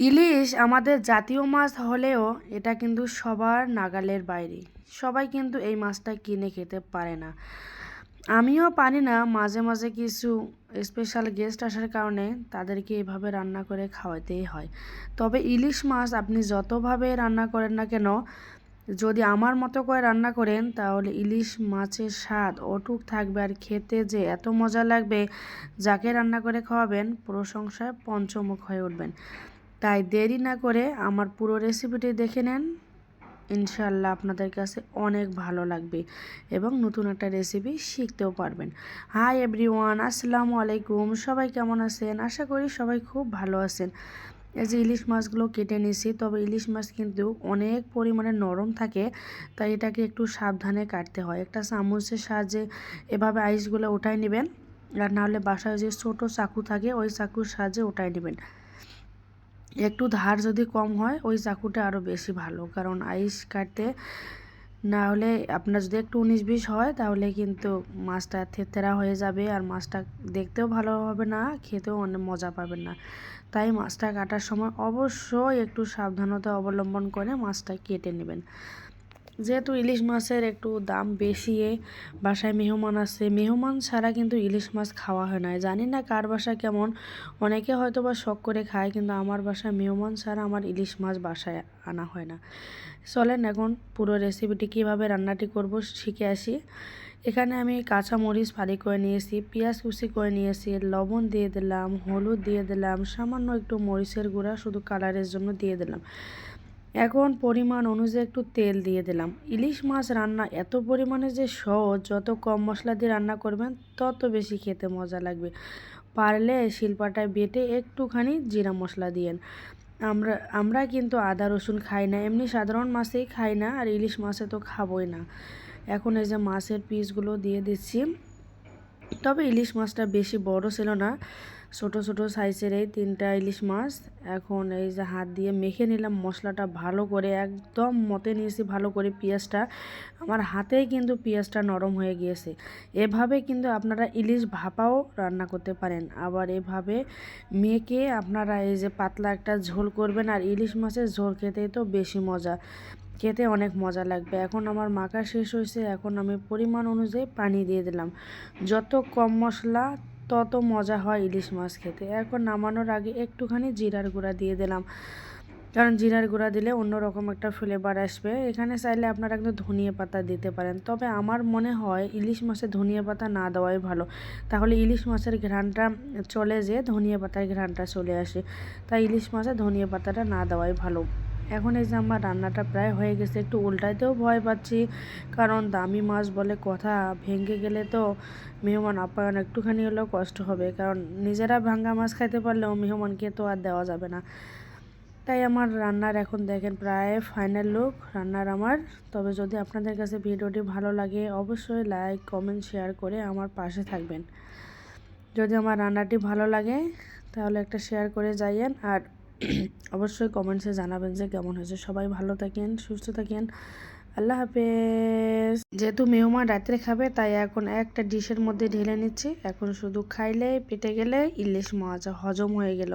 ইলিশ আমাদের জাতীয় মাছ হলেও এটা কিন্তু সবার নাগালের বাইরে। সবাই কিন্তু এই মাছটা কিনে খেতে পারে না। আমিও পারি না মাঝে মাঝে কিছু স্পেশাল গেস্ট আসার কারণে তাদেরকে এভাবে রান্না করে খাওয়াতেই হয়। তবে ইলিশ মাছ আপনি যতভাবে রান্না করেন না কেন, যদি আমার মতো করে রান্না করেন, তাহলে ইলিশ মাছের স্বাদ অটুক থাকবে আর খেতে যে এত মজা লাগবে, যাকে রান্না করে খাওয়াবেন প্রশংসায় পঞ্চমুখ হয়ে উঠবেন। তাই দেরি না করে আমার পুরো রেসিপিটি দেখে নেন। ইনশাল্লাহ আপনাদের কাছে অনেক ভালো লাগবে এবং নতুন একটা রেসিপি শিখতেও পারবেন। হাই এভরিওয়ান আসসালামু আলাইকুম। সবাই কেমন আছেন? আশা করি সবাই খুব ভালো আছেন। এই যে ইলিশ মাছগুলো কেটে নিয়েছি তবে ইলিশ মাছ কিন্তু অনেক পরিমাণে নরম থাকে, তাই এটাকে একটু সাবধানে কাটতে হয়। একটা চামচের সাহায্যে এভাবে আইসগুলো ওঠাই নেবেন, আর নাহলে বাসায় যে ছোটো চাকু থাকে, ওই চাকুর সাহায্যে ওঠাই নেবেন। একটু ধার যদি কম হয়, ওই চাকুটা আরও বেশি ভালো। কারণ আইস কাটতে না হলে আপনার যদি একটু উনিশ বিশ হয়, তাহলে কিন্তু মাছটা থেতেরা হয়ে যাবে আর মাছটা দেখতেও ভালো হবে না, খেতেও অনেক মজা পাবেন না। তাই মাছটা কাটার সময় অবশ্যই একটু সাবধানতা অবলম্বন করে মাছটা কেটে নেবেন। যেহেতু ইলিশ মাছের একটু দাম বেশি বাসায় মেহমান আছে, মেহমান ছাড়া কিন্তু ইলিশ মাছ খাওয়া হয় না। জানি না কার বাসা কেমন, অনেকে হয়তো বা শখ করে খায়, কিন্তু আমার বাসায় মেহমান ছাড়া আমার ইলিশ মাছ বাসায় আনা হয় না। চলেন এখন পুরো রেসিপিটি কীভাবে রান্নাটি করব শিখে আসি। এখানে আমি কাঁচা মরিচ ফালি করে নিয়েছি, পেঁয়াজ কুচি করে নিয়েছি, লবণ দিয়ে দিলাম, হলুদ দিয়ে দিলাম, সামান্য একটু মরিচের গুঁড়া শুধু কালারের জন্য দিয়ে দিলাম। এখন পরিমাণ অনুযায়ী একটু তেল দিয়ে দিলাম। ইলিশ মাছ রান্না এত পরিমাণে যে সহজ, যত কম মশলা দিয়ে রান্না করবেন, তত বেশি খেতে মজা লাগবে। পারলে শিলপাটায় বেটে একটুখানি জিরা মশলা দিয়েন। আমরা আমরা কিন্তু আদা, রসুন খাই না, এমনি সাধারণ মাছেই খাই না, আর ইলিশ মাছে তো খাবই না। এখন এই যে মাছের পিসগুলো দিয়ে দিচ্ছি। তবে ইলিশ মাছটা বেশি বড় ছিল না। ছোট ছোট সাইজের এই তিনটা ইলিশ মাছ। এখন এই যে হাত দিয়ে মেখে নিলাম, মশলাটা ভালো করে, একদম মতে নিয়েছি ভালো করে পেঁয়াজটা। আমার হাতেই কিন্তু পেঁয়াজটা নরম হয়ে গিয়েছে। এভাবে কিন্তু আপনারা ইলিশ ভাপাও রান্না করতে পারেন। আবার এভাবে মেখে আপনারা এই যে পাতলা একটা ঝোল করবেন, আর ইলিশ মাছের ঝোল খেতেই তো বেশি মজা। খেতে অনেক মজা লাগবে। এখন আমার মাখা শেষ হয়েছে, এখন আমি পরিমাণ অনুযায়ী পানি দিয়ে দিলাম। যত কম মশলা, তত মজা হয় ইলিশ মাছ খেতে। এখন নামানোর আগে একটুখানি জিরার গুঁড়া দিয়ে দিলাম। কারণ জিরার গুঁড়া দিলে অন্যরকম একটা ফ্লেভার আসবে। এখানে চাইলে আপনারা কিন্তু ধনিয়া পাতা দিতে পারেন। তবে আমার মনে হয় ইলিশ মাছে ধনিয়া পাতা না দেওয়াই ভালো। তাহলে ইলিশ মাছের ঘ্রানটা চলে যেয়ে ধনিয়া পাতার ঘ্রানটা চলে আসে। তাই ইলিশ মাছে ধনিয়া পাতাটা না দেওয়াই ভালো। এখন এই যে আমার রান্নাটা প্রায় হয়ে গেছে, একটু উল্টাইতেও ভয় পাচ্ছি। কারণ দামি মাছ বলে কথা, ভেঙে গেলে তো মেহমান আপ্যায়ন একটুখানি হলেও কষ্ট হবে। কারণ নিজেরা ভাঙ্গা মাছ খাইতে পারলেও মেহমানকে তো আর দেওয়া যাবে না। তাই আমার রান্নার এখন দেখেন প্রায় ফাইনাল লুক রান্নার আমার। তবে যদি আপনাদের কাছে ভিডিওটি ভালো লাগে, অবশ্যই লাইক কমেন্ট শেয়ার করে আমার পাশে থাকবেন। যদি আমার রান্নাটি ভালো লাগে, তাহলে একটা শেয়ার করে যাইয়েন। আর অবশ্যই কমেন্টসে জানাবেন যে কেমন হয়েছে। সবাই ভালো থাকেন, সুস্থ থাকেন। আল্লাহ হাফেজ। যেহেতু মেহমান রাত্রে খাবে, তাই এখন একটা ডিশের মধ্যে ঢেলে নিচ্ছি। এখন শুধু খাইলে, পেটে গেলে ইলিশ মাছ হজম হয়ে গেল।